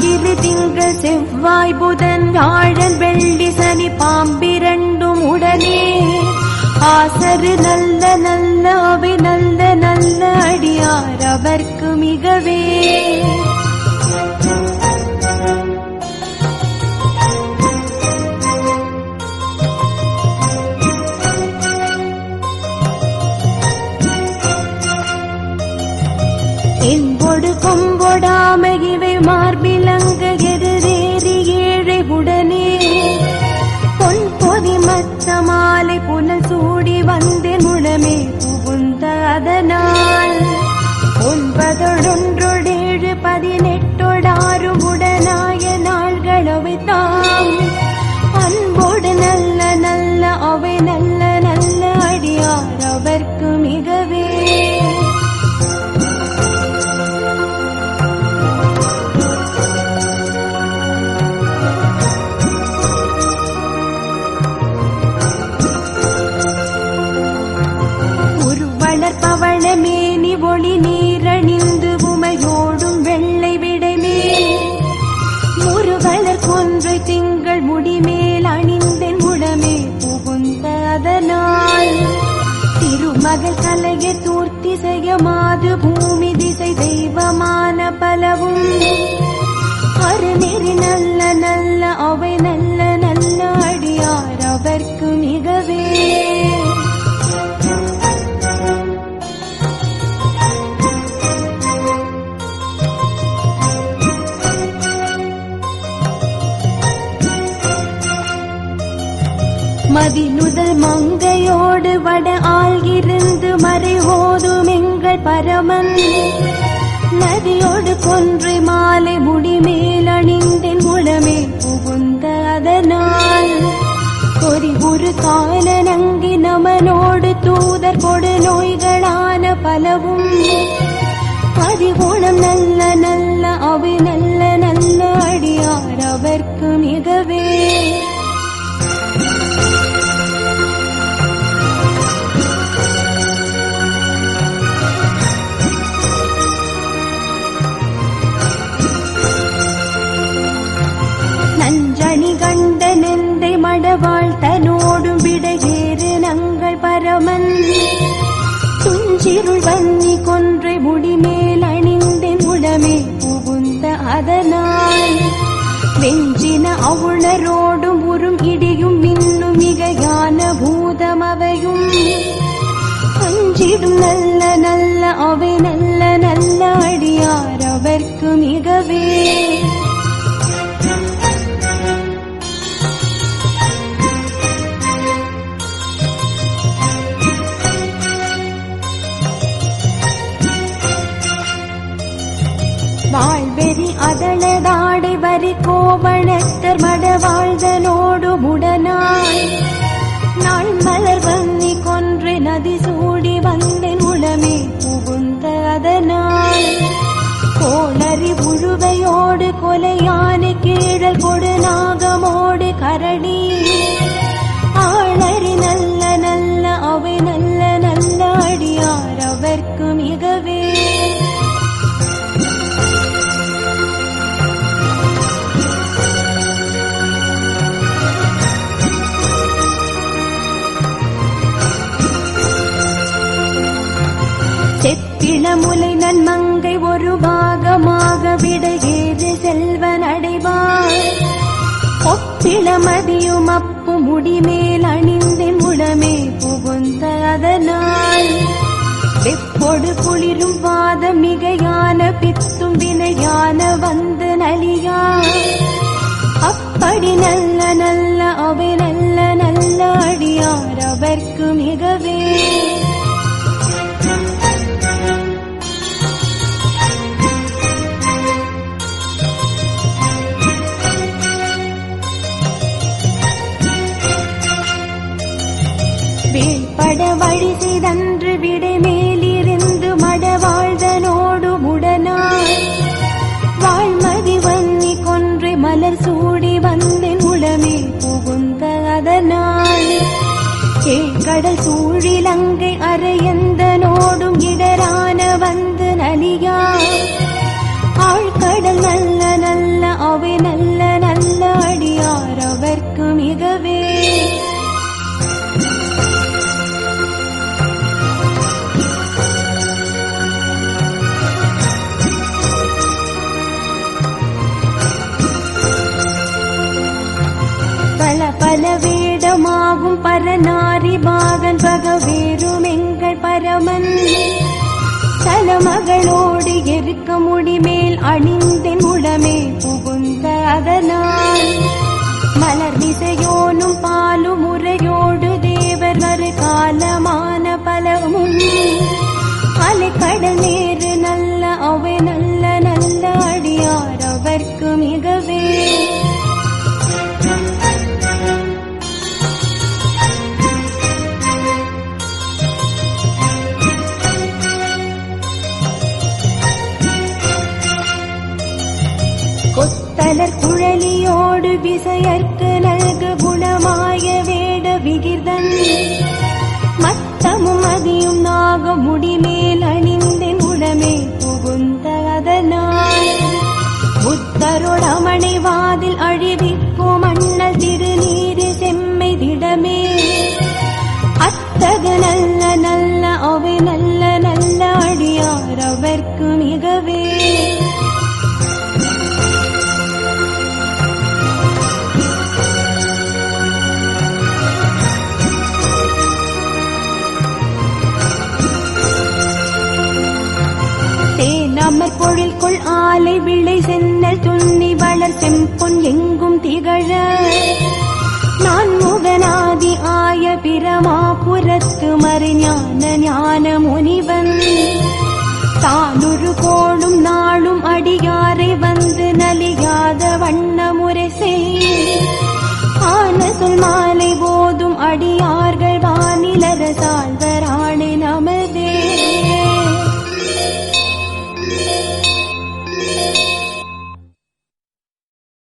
ஞாயிறு திங்கள் செவ்வாய் புதன் வியாழன் வெள்ளி சனி பாம்பிரண்டும் உடனே. ஆசரு நல்ல நல்ல அவை நல்ல நல்ல அடியார் அவர்க்கு மிகவே. மார்பி தூர்த்தி மாது பூமி திசை தெய்வமான பலவும். அருநெறி நல்ல நல்ல அவை நல்ல நல்ல அடியார் அவர்க்கு மிகவே. மதிநுதல் மங்கையோடு வட ஆள்கிருந்து மறை ஓது எங்கள் பரமன். நதியோடு கொன்று மாலை முடிமேல் அணிந்தென். உளமே புகுந்த அதனால். கொரி ஒரு கால நங்கி நமனோடு தூதர் கொடு நோய்களான பலவும். பதிகுணம் நல்ல நல்ல அவை நல்ல வெஞ்சின அவுணரோடும் உறும் இடியும் மின்னும் மிகையான பூதம் அவையும். அஞ்சிடும் நல்ல நல்ல அவை நல்ல நல்ல அடியார் அவர்க்கு மிகவே. வாழ்வெறி அதளதாடை வரி கோவணத்தர் மடவாழ்தனோடு முடனாய். நாள் மலர் வன்னி கொன்று நதி சூடி வந்தேன் உளமே புகுந்த அதனால். கோளறி புழுவையோடு கொலையான கீழல் கொடு நாகமோடு கரடி. செப்பிளமுலை நன்மங்கை ஒரு பாகமாக விடையேறு செல்வன் அடைவார் ஒப்பிளமதியும் அப்பு முடிமேல் அணிந்தென் உடமே புகுந்த அதனால். வெப்பொடு குளிரும் வாத மிகையான பித்தும் வினையான வந்து நலியா அப்படி நல்ல நல்ல அவை நல்ல நல்ல அடியார் அவர்க்கு மிகவே. வீழ்பட வழி செய்தன்று விடை மேலிருந்து மடவாழ்தனோடு உடனாய். வாழ்மதி வன்னி கொன்றை மலர் சூடி வந்தேன் உளமே புகுந்த அதனால் கடல் சூழிலங்கை அரையந்தனோடும் இடரான வந்து நலியா ஆழ்கடல் நல்ல நல்ல அவை நல்ல நல்ல அடியார் பரநாரி பாகன் பகவேரும் எங்கள் பரமன். தலமகளோடு எருக்க முடிமேல் அணிந்தென் உடமே புகுந்த அதனால் மலர் விசையோனும் பாலும் முறையோடு தேவர் வரு காலமான பலமும். அலைக்கடல் முடிமேல் அணிந்தென் உடமே புகுந்த அதனால் புத்தருடமணை தேனமர் பொழில்குள் ஆலை விளை சென்னல் துண்ணி வளர் செம்பொன் எங்கும் திகழ. நான் முகநாதி ஆய பிரமாபுரத்து மறு ஞான ஞான முனிவன். தானுரு கோ